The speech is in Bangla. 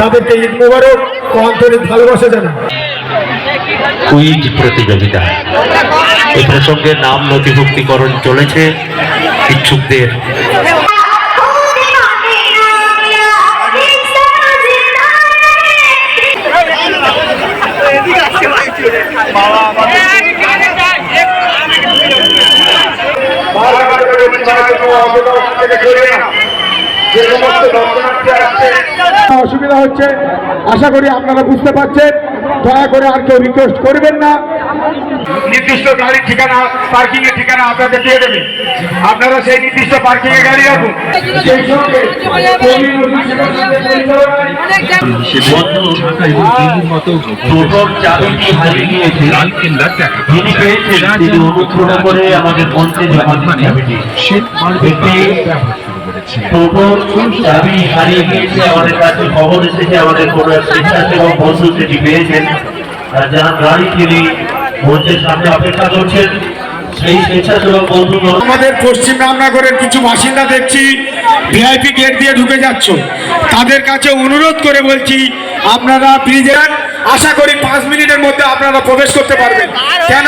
তাদেরকে ঈদ মুবারক ও আন্তরিক ভালোবাসা জানাই কুইজ প্রতিযোগিতা এই প্রসঙ্গে নাম নথিভুক্তিকরণ চলেছে ইচ্ছুকদের যে সমস্ত দর্শনার্থী আসছে অসুবিধা হচ্ছে? আশা করি আপনারা বুঝতে পারছেন। দয়া করে আর কেউ রিকোয়েস্ট করবেন না। নির্দিষ্ট গাড়ির ঠিকানা পার্কিং এর ঠিকানা আপনাদের দিয়ে দেবে। আপনারা সেই নির্দিষ্ট পার্কিং এ গাড়ি রাখুন। আমাদের মঞ্চে হারিয়ে গিয়েছে আমাদের কাছে খবর এসেছে আমাদের কোনো স্বেচ্ছাসেবক বন্ধু সেটি পেয়েছেন। যারা গাড়ি তিনি মঞ্চের সামনে অপেক্ষা করছেন সেই স্বেচ্ছাসেবক বন্ধু আমাদের পশ্চিম রামনগরের কিছু বাসিন্দা দেখছি ভিআইপি গেট দিয়ে ঢুকে যাচ্ছ। তাদের কাছে অনুরোধ করে বলছি আপনারা প্লিজ আশা করি পাঁচ মিনিটের মধ্যে আপনারা প্রবেশ করতে পারবেন। কেন